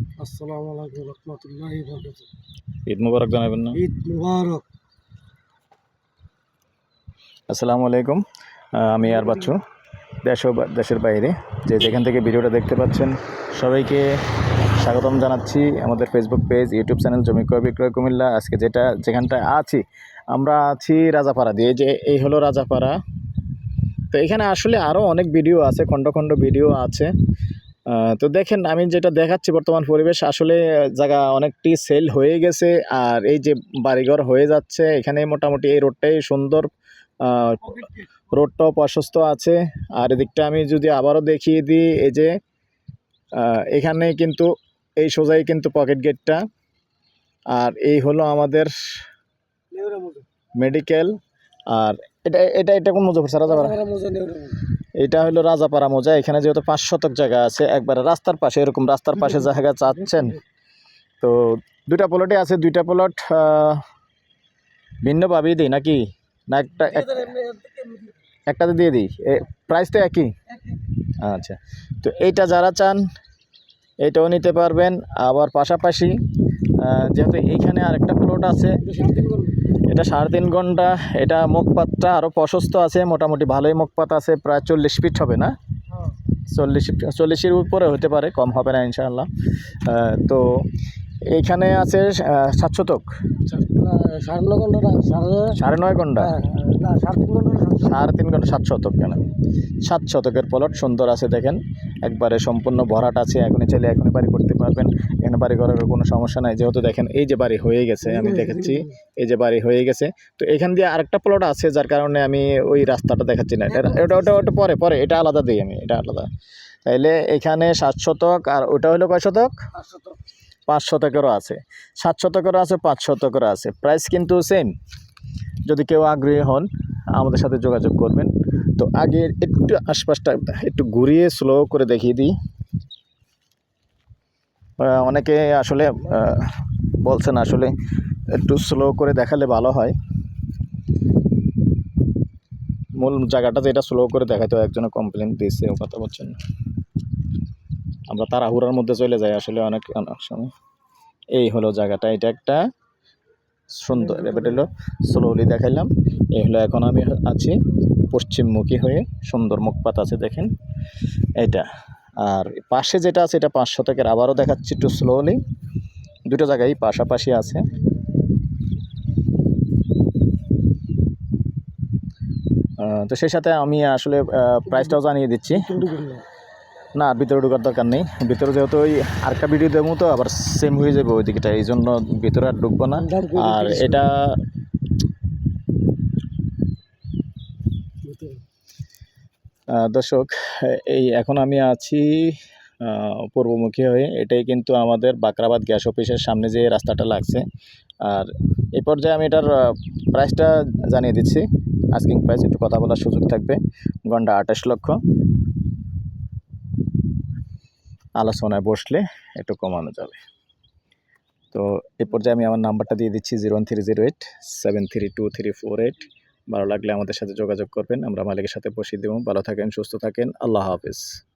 আসসালামু আলাইকুম রহমতুল্লাহি ঈদ মুবারক জানাবেন না? ঈদ মুবারক। আসসালামু আলাইকুম। আমি আর বাচ্চু দেশ বা- দেশের বাইরে। যে যেখান থেকে ভিডিওটা দেখতে পাচ্ছেন সবাইকে স্বাগতম জানাচ্ছি আমাদের ফেসবুক পেজ ইউটিউব চ্যানেল জমি ক্রয় বিক্রয় কুমিল্লা। আজকে যেটা যেখানটায় আছি আমরা আছি রাজাপাড়া দিয়ে। যে এই হলো রাজাপাড়া। তো এখানে আসলে আরও অনেক ভিডিও আছে খণ্ড খণ্ড ভিডিও আছে। তো দেখেন আমি যেটা দেখাচ্ছি বর্তমান পরিবেশ আসলে জায়গা অনেকটি সেল হয়ে গেছে আর এই যে বাড়িঘর হয়ে যাচ্ছে এখানে মোটামুটি এই রোডটাই সুন্দর রোডটাও প্রশস্ত আছে আর এদিকটা আমি যদি আবারও দেখিয়ে দিই এই যে এখানে কিন্তু এই সোজাই কিন্তু পকেট গেটটা আর এই হলো আমাদের মেডিকেল আর এটা এটা এটা কোন মুজফর স্যার রাজাপাড়া এটা হলো রাজাপাড়া মোজা। এখানে যেহেতু পাঁচ শতক জায়গা আছে, একবারে রাস্তার পাশে, এরকম রাস্তার পাশে জায়গা চাচ্ছেন। তো দুইটা প্লটে আছে, দুইটা প্লট ভিন্ন ভাবেই দিই নাকি? না একটা এক- একটাতে দিয়ে দিই? প্রাইস তো একই? আচ্ছা। তো এইটা যারা চান এইটাও নিতে পারবেন। আবার পাশাপাশি যেহেতু এইখানে আরেকটা প্লট আছে এটা সাড়ে তিন ঘণ্টা, এটা মুখপাতটা আরও প্রশস্ত আছে, মোটামুটি ভালোই মুখপাত আছে, প্রায় চল্লিশ ফিট হবে না? চল্লিশ চল্লিশের উপরে হতে পারে, কম হবে না ইনশাআল্লাহ। তো এইখানে আছে সাতশতক। সাত শতক সাড়ে নয় ঘণ্টা না সাড়ে নয় ঘণ্টা? হ্যাঁ, সাড়ে তিন ঘণ্টা সাত শতক কেন? সাত শতকের প্লট সুন্দর আছে দেখেন। একবারে সম্পূর্ণ ভরাট আছে এখনই চাইলে এখনই বাড়ি করতে পারবেন। এখানে বাড়ি করার কোনো সমস্যা নাই। যেহেতু দেখেন এই যে বাড়ি হয়ে গেছে আমি দেখাচ্ছি এই যে বাড়ি হয়ে গেছে। তো এখান দিয়ে আরেকটা প্লট আছে যার কারণে আমি ওই রাস্তাটা দেখাচ্ছি না। এটা ওটা ওটা ওটা পরে পরে এটা আলাদা দিই আমি এটা আলাদা। তাইলে এখানে সাত শতক আর ওটা হলো কয় শতক। পাঁচ শতকেরও আছে। সাত শতকেরও আছে, পাঁচ শতকেরও আছে। প্রাইস কিন্তু সেম যদি কেউ আগ্রহী হন, আমাদের সাথে যোগাযোগ করবেন। তো আগে একটু আশপাশটা একটু ঘুরিয়ে স্লো করে দেখিয়ে দিই। অনেকে আসলে বলছেন আসলে একটু স্লো করে দেখালে ভালো হয়। মূল জায়গাটা যেটা স্লো করে দেখাতে হয় একজনে কমপ্লেন দিয়েছে, ও কথা বলছেন আমরা তাড়াহুড়ার মধ্যে চলে যাই। আসলে অনেক অনেক সময় এই হলো জায়গাটা। এটা একটা সুন্দর এবার হলো স্লোলি দেখাইলাম। এই হলো এখন আমি আছি পশ্চিমমুখী হয়ে সুন্দর মুখপাত আছে, দেখেন। এটা আর পাশে যেটা আছে এটা পাঁচ শতকের আবারও দেখাচ্ছি একটু স্লোলি দুটো জায়গায় পাশাপাশি আছে। তো সেই সাথে আমি আসলে প্রাইসটাও জানিয়ে দিচ্ছি। না আর ভিতরে ঢোকার দরকার নেই। ভিতরে যেহেতু ওই আরেকটা ভিডিও দেবো তো আবার সেম হয়ে যাবে ওই দিকটা এই জন্য ভিতরে আর ঢুকবো না। আর এটা দর্শক এই এখন আমি আছি পূর্বমুখী হয়ে। এটাই কিন্তু আমাদের বাকরাবাদ গ্যাস অফিসের সামনে যে রাস্তাটা লাগছে। আর এই পর্যায়ে আমি এটার প্রাইসটা জানিয়ে দিচ্ছি। আস্কিং প্রাইস একটু কথা বলার সুযোগ থাকবে। ঘণ্টা আঠাশ লক্ষ। আলোচনায় বসলে একটু কমানো যাবে। তো এ পর্যায়ে আমি আমার নাম্বারটা দিয়ে দিচ্ছি zero one three zero eight, seven three two three four eight. ভালো লাগলে আমাদের সাথে যোগাযোগ করবেন। আমরা মালিকের সাথে বসিয়ে দেবো। ভালো থাকেন, সুস্থ থাকেন। আল্লাহ হাফিজ।